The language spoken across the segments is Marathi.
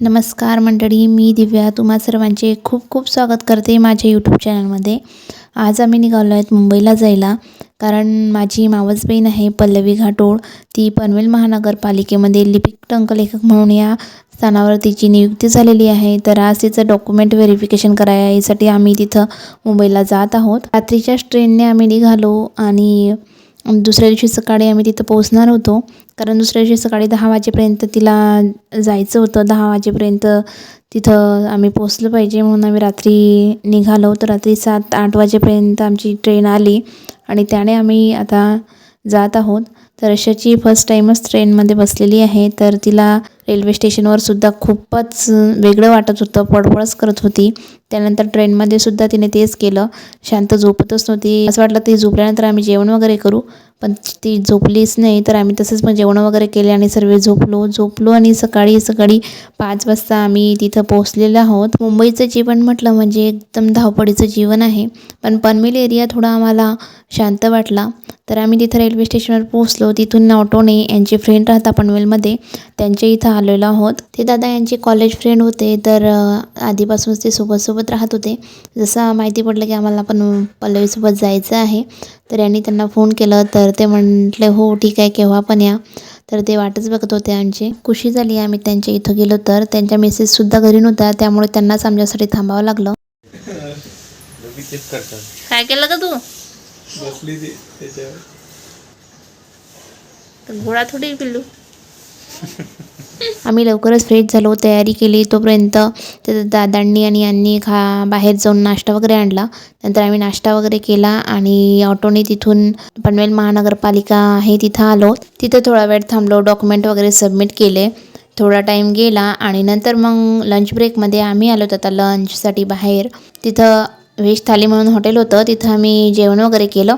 नमस्कार मंडळी मी दिव्या. तुम्हा सर्वांचे खूप खूप स्वागत करते माझ्या यूट्यूब चॅनलमध्ये आज आम्ही निघालो आहेत मुंबईला जायला कारण माझी मावस बहीण आहे पल्लवी घाटोळ. ती पनवेल महानगरपालिकेमध्ये लिपिक टंकलेखक म्हणून या स्थानावर तिची नियुक्ती झालेली आहे. तर आज तिचं डॉक्युमेंट व्हेरिफिकेशन करायसाठी आम्ही तिथं मुंबईला जात आहोत. रात्रीच्याच ट्रेनने आम्ही निघालो आणि दुसऱ्या दिवशी सकाळी आम्ही तिथं पोहोचणार होतो. कारण दुसऱ्या दिवशी सकाळी दहा वाजेपर्यंत तिला जायचं होतं. दहा वाजेपर्यंत तिथं आम्ही पोचलं पाहिजे. म्हणून आम्ही रात्री निघालो. तर रात्री सात आठ वाजेपर्यंत आमची ट्रेन आली. आणि त्याने आम्ही आता जात आहोत. तर अशाची फर्स्ट टाईमच ट्रेनमध्ये बसलेली आहे तर तिला रेल्वे स्टेशनवर सुद्धा खूपच वेगळं वाटत होतं पडपडच करत होती. त्यानंतर ट्रेनमध्ये सुद्धा तिने तेच केलं. शांत झोपतच नव्हती. असं वाटलं ती झोपल्यानंतर आम्ही जेवण वगैरे करू पण ती झोपलीच नाही तर आम्ही तसंच मग जेवण वगैरे केले आणि सर्व झोपलो. झोपलो आणि सकाळी सकाळी पाच वाजता आम्ही तिथं पोहोचलेलो आहोत. मुंबईचं जीवन म्हटलं म्हणजे एकदम धावपळीचं जीवन आहे. पण पनवेल एरिया थोडा आम्हाला शांत वाटला. तर आम्ही तिथं रेल्वे स्टेशनवर पोहोचलो. तिथून ऑटोने यांचे फ्रेंड राहता पनवेलमध्ये त्यांच्या इथं आलेलो आहोत. ते दादा यांचे कॉलेज फ्रेंड होते. तर आधीपासूनच ते सोबत राहत होते. जसं माहिती पडलं की आम्हाला पण पल्लवीसोबत जायचं आहे. तर यांनी त्यांना फोन केलं. तर ते म्हटले हो ठीक आहे केव्हा पण या. तर ते वाटच बघत होते आमची. खुशी झाली आम्ही त्यांच्या इथं गेलो. तर त्यांच्या मेसेजसुद्धा घरी नव्हत्या त्यामुळे त्यांनाच आमच्यासाठी थांबावं लागलं. काय केलं का तू? बसली ती त्याच्यावर. घोडा थोडी पिल्लू. आम्ही लवकरच फ्रेश झालो तयारी केली. तोपर्यंत त्या दादांनी आणि यांनी खा बाहेर जाऊन नाश्ता वगैरे आणला. नंतर आम्ही नाश्ता वगैरे केला आणि ऑटोने तिथून पनवेल महानगरपालिका आहे तिथं आलो. तिथं थोडा वेळ थांबलो डॉक्युमेंट वगैरे सबमिट केले. थोडा टाईम गेला आणि नंतर मग लंच ब्रेकमध्ये आम्ही आलो. आता लंचसाठी बाहेर. तिथं व्हेज थाली म्हणून हॉटेल होतं. तिथं आम्ही जेवण वगैरे केलं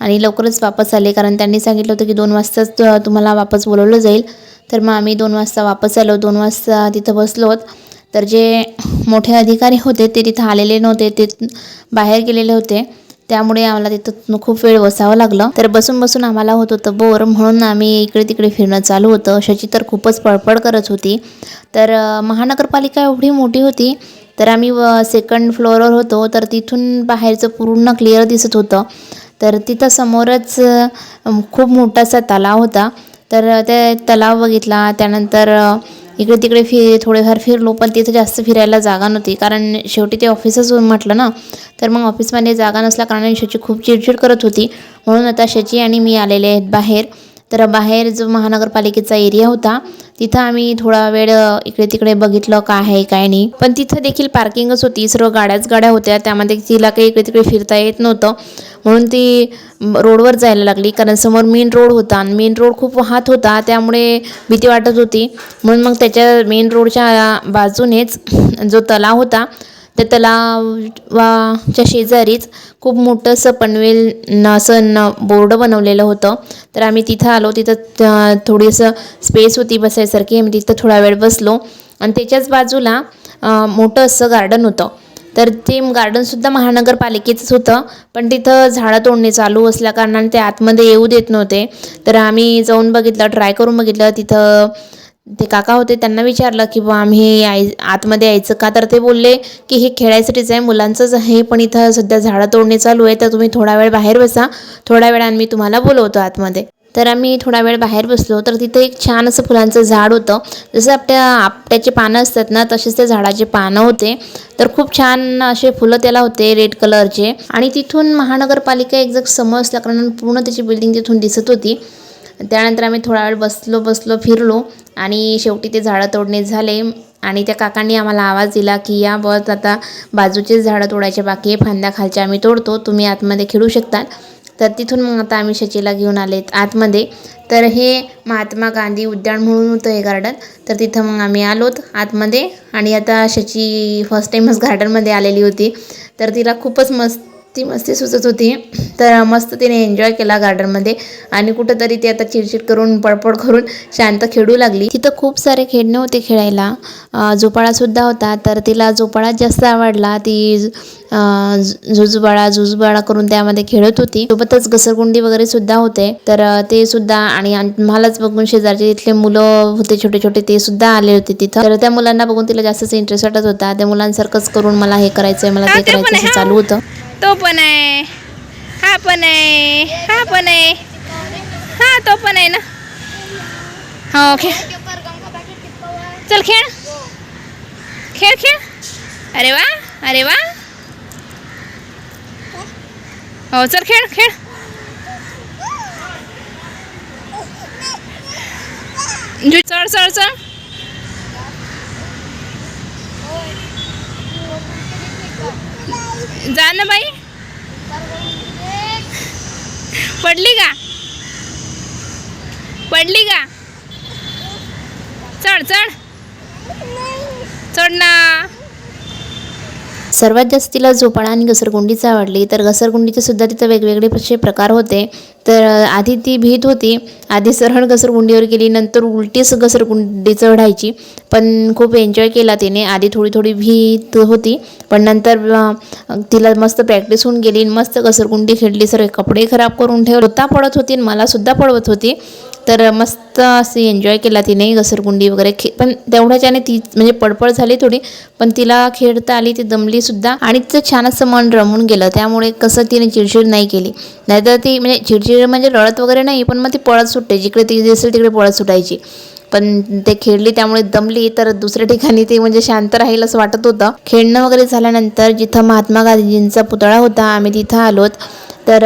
आणि लवकरच वापस आले. कारण त्यांनी सांगितलं होतं की दोन वाजताच तुम्हाला वापस बोलवलं जाईल. तर मग आम्ही दोन वाजता वापस आलो. दोन वाजता तिथं बसलोत. तर जे मोठे अधिकारी होते ते तिथं आलेले नव्हते. ते बाहेर गेलेले होते. त्यामुळे आम्हाला तिथं खूप वेळ बसावं लागलं. तर बसून बसून आम्हाला होत होतं बोर. म्हणून आम्ही इकडे तिकडे फिरणं चालू होतं. शची तर खूपच पळपळ करत होती. तर महानगरपालिका एवढी मोठी होती तर आम्ही सेकंड फ्लोअरवर होतो. तर तिथून बाहेरचं पूर्ण क्लिअर दिसत होतं. तर तिथं समोरच खूप मोठासा तलाव होता. तर ते तलाव बघितला. त्यानंतर इकडे तिकडे फि थोडेफार फिरलो पण तिथं जास्त फिरायला जागा नव्हती. कारण शेवटी ते ऑफिसच म्हटलं ना तर मग ऑफिसमध्ये जागा नसल्या कारणाने शची खूप चिडचिड करत होती. म्हणून आता शची आणि मी आलेले आहेत बाहेर. तर बाहेर जो महानगरपालिकेचा एरिया होता तिथं आम्ही थोडा वेळ इकडे तिकडे बघितलं काय आहे काय नाही. पण तिथं देखील पार्किंगच होती सर्व गाड्याच गाड्या होत्या. त्यामध्ये तिला काही इकडे तिकडे फिरता येत नव्हतं. म्हणून ती रोडवर जायला लागली. कारण समोर मेन रोड होता आणि मेन रोड खूप वाहत होता त्यामुळे भीती वाटत होती. म्हणून मग त्याच्या मेन रोडच्या बाजूनेच जो तलाव होता त्या तलावाच्या शेजारीच खूप मोठंसं पनवेल असं न बोर्ड बनवलेलं होतं. तर आम्ही तिथं आलो तिथं थोडीसं स्पेस होती बसायसारखी. आम्ही तिथं थोडा वेळ बसलो आणि त्याच्याच बाजूला मोठं असं गार्डन होतं. तर ते गार्डनसुद्धा महानगरपालिकेचंच होतं पण तिथं झाडं तोडणे चालू असल्या कारणाने ते आतमध्ये येऊ देत नव्हते. तर आम्ही जाऊन बघितलं ट्राय करून बघितलं तिथं ते काका होते त्यांना विचारलं की बा आम्ही याय आतमध्ये यायचं का? तर ते बोलले की हे खेळायसाठीच आहे मुलांचंच आहे पण इथं सध्या झाडं तोडणे चालू आहे तर तुम्ही थोडा वेळ बाहेर बसा. थोड्या वेळाने मी तुम्हाला बोलवतो आतमध्ये. तर आम्ही थोडा वेळ बाहेर बसलो तर तिथं एक छान असं फुलांचं झाड होतं. जसं आपल्या आपट्याचे पानं असतात ना तसेच त्या झाडाचे पानं होते. तर खूप छान असे फुलं त्याला होते रेड कलरचे. आणि तिथून महानगरपालिका एक्झॅक्ट समोर असल्याकारणाने पूर्ण त्याची बिल्डिंग तिथून दिसत होती. त्यानंतर आम्ही थोडा वेळ बसलो बसलो फिरलो. आणि शेवटी ते झाडं तोडणे झाले. आणि त्या काकांनी आम्हाला आवाज दिला की या बस आता बाजूचेच झाडं तोडायचे बाकी आहे. फांद्या खालच्या आम्ही तोडतो. तुम्ही आतमध्ये खेळू शकतात तर तिथून मग आता आम्ही शचीला घेऊन आलेत आतमध्ये. तर हे महात्मा गांधी उद्यान म्हणून होतं हे गार्डन तर तिथं मग आम्ही आलोत आतमध्ये. आणि आता शची फर्स्ट टाईमच गार्डनमध्ये आलेली होती. तर तिला खूपच मस्त मस्ती सुचत होती. तर मस्त तिने एन्जॉय केला गार्डनमध्ये आणि कुठंतरी ती आता चिडचिड करून पडपड करून शांत खेळू लागली. तिथं खूप सारे खेळणे होते खेळायला. झोपाळासुद्धा होता. तर तिला झोपाळाच जास्त आवडला. ती झुजबाळा झुजबाळा करून त्यामध्ये खेळत होती. सोबतच घसरगुंडी वगैरे सुद्धा होते. तर ते सुद्धा आणि मलाच बघून शेजारचे इथले मुलं होते छोटे छोटे ते सुद्धा आले होते तिथं. तर त्या मुलांना बघून तिला जास्तच इंटरेस्ट वाटत होता. त्या मुलांसारखंच करून मला हे करायचंय मला ते ते करायचं असं. चालू होतं. तो पण आहे. हा पण आहे. हा पण आहे. हा तो पण आहे ना? हो खेळ चल खेळ. खेळ खेळ. अरे वा अरे वा. हो चल खेळ खेळ. चढ चढ चढ जा ना बाई. पडली का? पडली का? चढ चढ. चढ ना. सर्वात जास्त तिला झोपाळा आणि घसरगुंडीच आवडली. तर घसरगुंडीचे सुद्धा तिथं वेगवेगळे असे प्रकार होते. तर आधी ती भीत होती. आधी सरळ घसरगुंडीवर गेली नंतर उलटीच घसरगुंडी चढायची पण खूप एन्जॉय केला तिने. आधी थोडी थोडी भीत होती. पण नंतर तिला मस्त प्रॅक्टिस होऊन गेली. मस्त घसरगुंडी खेळली. सर कपडे खराब करून ठेवले. स्वतः पडत होती मला सुद्धा पडवत होती. तर मस्त असे एन्जॉय केला तिने घसरगुंडी वगैरे खे पण तेवढ्याच्याने ती म्हणजे पडपड झाली थोडी पण तिला खेळता आली ती दमली सुद्धा आणि तिचं छान असं मन रमून गेलं. त्यामुळे कसं तिने चिडचिड नाही केली. नाहीतर ती म्हणजे चिडचिड म्हणजे रडत वगैरे नाही पण मग ती पळत सुटते. जिकडे ती दिसेल तिकडे पळत सुटायची. पण ते खेळली त्यामुळे दमली तर दुसऱ्या ठिकाणी ते म्हणजे शांत राहील असं वाटत होतं. खेळणं वगैरे झाल्यानंतर जिथं महात्मा गांधीजींचा पुतळा होता आम्ही तिथं आलोत. तर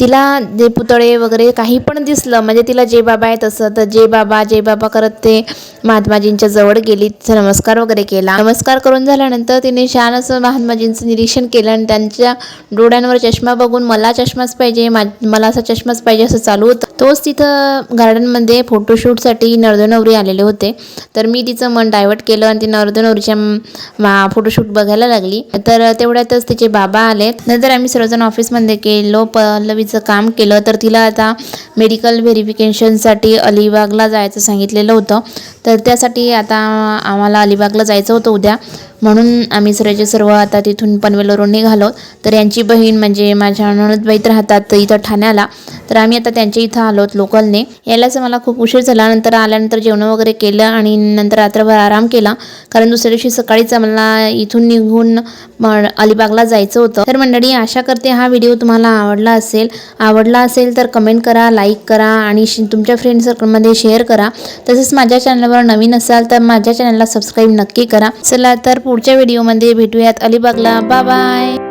तिला जे पुतळे वगैरे काही पण दिसलं म्हणजे तिला जे बाबा आहे तसं तर जे बाबा जे बाबा करत ते महात्माजींच्या जवळ गेली तिचा नमस्कार वगैरे केला. नमस्कार करून झाल्यानंतर तिने छान असं महात्माजींचं निरीक्षण केलं आणि त्यांच्या डोळ्यांवर चष्मा बघून मला चष्माच पाहिजे मा मला असा चष्माच पाहिजे असं चालू होतं. तोच तिथं गार्डनमध्ये फोटोशूटसाठी नवरी आलेले होते. तर मी तिचं मन डायवर्ट केलं आणि ती नवरीच्या मा फोटोशूट बघायला लागली. तर तेवढ्यातच तिचे बाबा आलेत नंतर आम्ही सर्वजण ऑफिसमध्ये गेलो पल्लवीचं काम केलं. तर तिला आता मेडिकल व्हेरिफिकेशनसाठी अलिबागला जायचं सांगितलेलं होतं. तर त्यासाठी आता आम्हाला अलिबागला जायचं होतं उद्या. म्हणून आम्ही सर्वचे सर्व आता तिथून पनवेलवरून निघालो. तर यांची बहीण म्हणजे माझ्या नणदबाईत राहतात इथं ठाण्याला. तर आम्ही आता त्यांच्या इथं आलोत लोकलने. यायलाच मला खूप उशीर झाला. नंतर आल्यानंतर जेवण वगैरे केलं आणि नंतर रात्रभर आराम केला. कारण दुसऱ्या दिवशी सकाळीच आम्हाला इथून निघून म अलिबागला जायचं होतं. तर मंडळी आशा करते हा व्हिडिओ तुम्हाला आवडला असेल. आवडला असेल तर कमेंट करा लाईक करा आणि श- तुमच्या फ्रेंड सर्कलमध्ये शेअर करा. तसेच माझ्या चॅनलवर नवीन असाल तर माझ्या चॅनलला सबस्क्राईब नक्की करा. चला तर पुढच्या व्हिडिओमध्ये भेटूयात. अलिबागला. Bye bye.